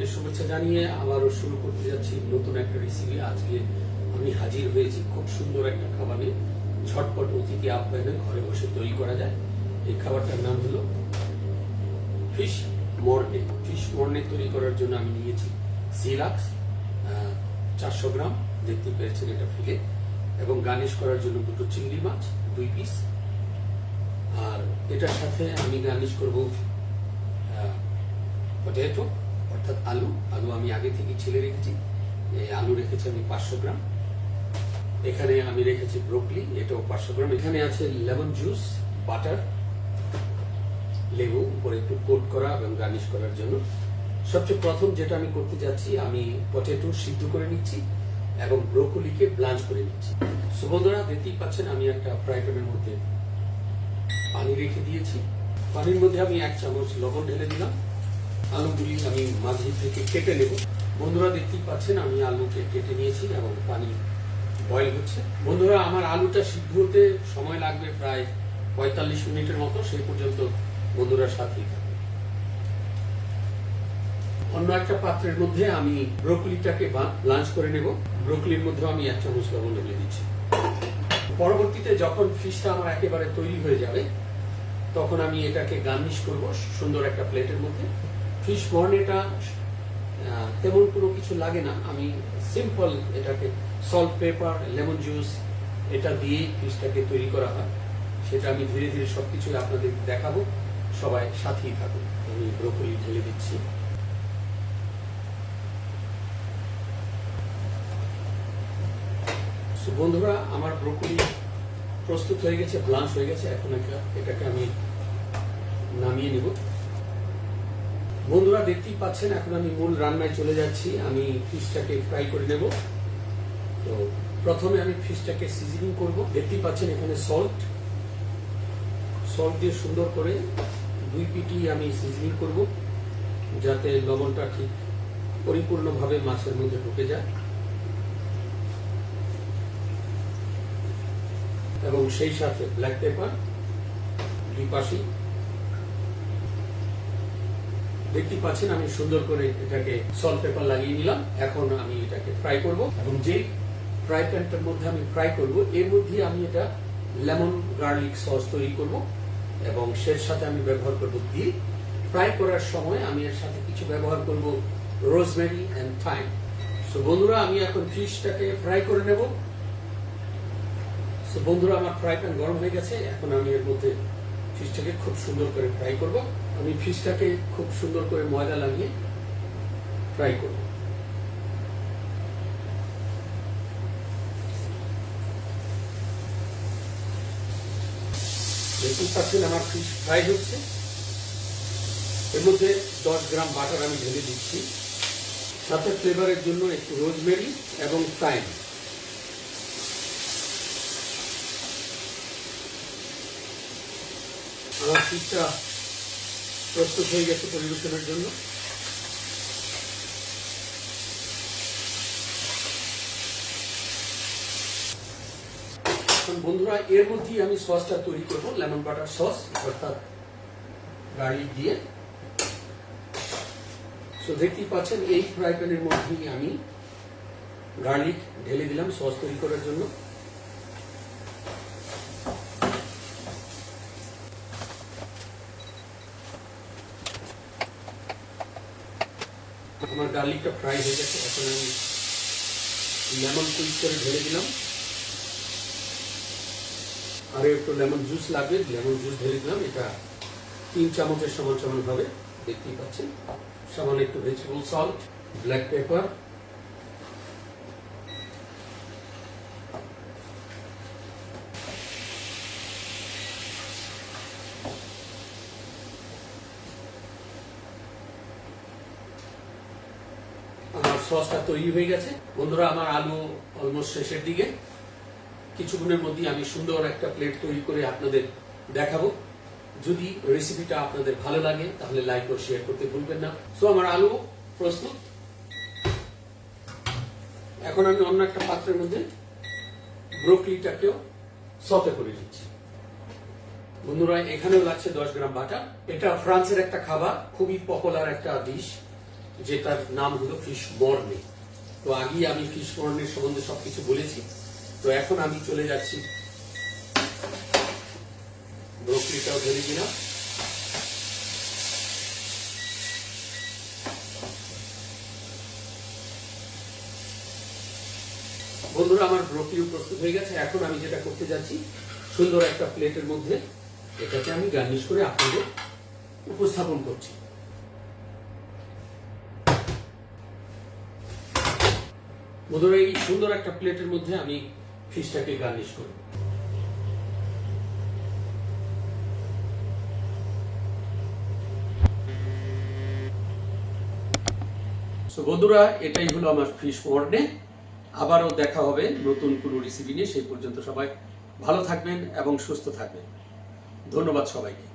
সবাইকে শুভেচ্ছা জানিয়ে আবারও শুরু করতে যাচ্ছি নতুন একটা রেসিপি আজকে আমি হাজির হয়েছি খুব সুন্দর একটা খাবারে। ঝটপট অতিথি আপ্যায়নে ঘরে বসে তৈরি করা যায়। এই খাবারটার নাম হলো ফিশ মর্নে। ফিশ মর্নে তৈরি করার জন্য আমি নিয়েছি সিলাক্স চারশো গ্রাম, দেখতে পেয়েছেন এটা ফিলে। এবং গার্নিশ করার জন্য দুটো চিংড়ি মাছ, দুই পিস আর এটার সাথে আমি গার্নিশ করব পটেটো অর্থাৎ আলু। আলু আমি আগে থেকে ছিলে রেখেছি। আলু রেখেছি আমি পাঁচশো গ্রাম। এখানে আমি রেখেছি ব্রোকলি, এটাও পাঁচশো গ্রাম। এখানে আছে লেমন জুস, বাটার, লেবু, উপরে একটু কোট করা এবং গার্নিশ করার জন্য। সবচেয়ে প্রথম যেটা আমি করতে যাচ্ছি, আমি পটেটো সিদ্ধ করে নিচ্ছি এবং ব্রোকলিকে ব্লাঞ্চ করে নিচ্ছি। সুবন্ধরা দেখতেই পাচ্ছেন, আমি একটা ফ্রাই প্যানের মধ্যে পানি রেখে দিয়েছি। পানির মধ্যে আমি এক চামচ লবণ ঢেলে দিলাম। আলুগুলি আমি মাঝে থেকে কেটে নেব। বন্ধুরা দেখতেই পাচ্ছেন, আমি আলুকে কেটে নিয়েছি এবং পানি বয়েল হচ্ছে। বন্ধুরা, আমার আলুটা সিদ্ধ হতে সময় লাগবে প্রায় পঁয়তাল্লিশ মিনিটের মতো। সেই পর্যন্ত বন্ধুরা সাথেই থাকবে অন্য একটা পাত্রের মধ্যে আমি ব্রোকলিটাকে লাঞ্চ করে নেব। ব্রোকলির মধ্যে আমি এক চামচ লবণ ঢেলে দিচ্ছি। পরবর্তীতে যখন ফিশটা আমার একেবারে তৈরি হয়ে যাবে, তখন আমি এটাকে গার্নিশ করব সুন্দর একটা প্লেটের মধ্যে। ফিশ মর্নেটা তেমন কোনো কিছু লাগে না। আমি সিম্পল এটাকে সল্ট পেপার লেমন জুস এটা দিয়েই ফিশটাকে তৈরি করা হয়। সেটা আমি ধীরে ধীরে সবকিছু আপনাদের দেখাবো। সবাই সাথেই থাকুন। আমি ব্রোকলি ঢেলে দিচ্ছি। বন্ধুরা, আমার ব্রোকলি প্রস্তুত হয়ে গেছে, ব্লাঞ্চ হয়ে গেছে। এখন এটা- এটাকে আমি নামিয়ে নেব। বন্ধুরা দেখতেই পাচ্ছেন, এখন আমি মূল রান্নায় চলে যাচ্ছি। আমি ফিশটাকে ফ্রাই করে নেব। তো প্রথমে আমি ফিশটাকে সিজনিং করব। দেখতেই পাচ্ছেন এখানে সল্ট সল্ট দিয়ে সুন্দর করে দুই পিটি আমি সিজনিং করব, যাতে লবণটা ঠিক পরিপূর্ণভাবে মাছের মধ্যে ঢুকে যায়। এবং সেই সাথে ব্ল্যাক পেপার দুই পাশেই দেখতে পাচ্ছেন, আমি সুন্দর করে এটাকে সল্ট পেপার লাগিয়ে নিলাম। এখন আমি এটাকে ফ্রাই করব এবং যে ফ্রাই প্যানটার মধ্যে আমি ফ্রাই করব, এর মধ্যে আমি এটা লেমন গার্লিক সস তৈরি করব এবং সের সাথে আমি ব্যবহার করব তিল ফ্রাই করার সময় আমি এর সাথে কিছু ব্যবহার করব রোজমেরি অ্যান্ড থাইম সো বন্ধুরা, আমি এখন ফিশটাকে ফ্রাই করে নেব। সো বন্ধুরা, আমার ফ্রাই প্যান গরম হয়ে গেছে। এখন আমি এর মধ্যে ফিশটাকে খুব সুন্দর করে ফ্রাই করব। আমি ফিশটাকে খুব সুন্দর করে ময়দা লাগিয়ে ফ্রাই করব। দেখুন পাচ্ছেন আমার ফিশ ফ্রাই হচ্ছে। এর মধ্যে দশ গ্রাম বাটার আমি ঢেলে দিচ্ছি। সাথে ফ্লেভারের জন্য একটু রোজমেরি এবং টাইম আমার ফিশটা প্রস্তুত হয়ে গেছে পরিবেশনের জন্য। বন্ধুরা, এর মধ্যেই আমি সসটা তৈরি করব, লেমন বাটার সস, অর্থাৎ গার্লিক দিয়ে। সো দেখতেই পাচ্ছেন, এই ফ্রাই প্যানের মধ্যেই আমি গার্লিক ঢেলে দিলাম সস তৈরি করার জন্য। আমার গার্লিকটা ফ্রাই হয়ে গেছে, এখন আমি লেমন কুইক করে ঢেলে দিলাম। আরও একটু লেমন জুস লাগবে লেমন জুস ঢেলে দিলাম, এটা তিন চামচের সমান সমান হবে দেখতেই পাচ্ছেন। সামান্য একটু ভেজিটেবল সল্ট ব্ল্যাক পেপার আমার সসটা তৈরি হয়ে গেছে। বন্ধুরা, আমার আলু অলমোস্ট শেষের দিকে। কিছুক্ষণের মধ্যেই আমি সুন্দর একটা প্লেট তৈরি করে আপনাদের দেখাবো। যদি রেসিপিটা আপনাদের ভালো লাগে, তাহলে লাইক ও শেয়ার করতে ভুলবেন না। সো আমার আলু প্রস্তুত। এখন আমি অন্য একটা পাত্রের মধ্যে ব্রোকলিটাকেও সতে করে দিচ্ছি বন্ধুরা, এখানেও লাগছে দশ গ্রাম বাটার এটা ফ্রান্সের একটা খাবার, খুবই পপুলার একটা ডিশ যেটার নাম হলো ফিশ মর্নে তো আগেই আমি ফিশ মর্নের সম্বন্ধে সবকিছু বলেছি। তো এখন আমি চলে যাচ্ছি। ব্রোকলিটাও ধরে দিলাম বন্ধুরা, আমার ব্রোকলিও প্রস্তুত হয়ে গেছে। এখন আমি যেটা করতে যাচ্ছি, সুন্দর একটা প্লেটের মধ্যে এটাকে আমি গার্নিশ করে আপনাদের উপস্থাপন করছি। বন্ধুরা এই সুন্দর একটা প্লেটের মধ্যে আমি ফিশটাকে গার্নিশ করব। বন্ধুরা, এটাই হলো আমার ফিশ মর্নে আবারও দেখা হবে নতুন কোনো রেসিপি নিয়ে। সেই পর্যন্ত সবাই ভালো থাকবেন এবং সুস্থ থাকবেন। ধন্যবাদ সবাইকে।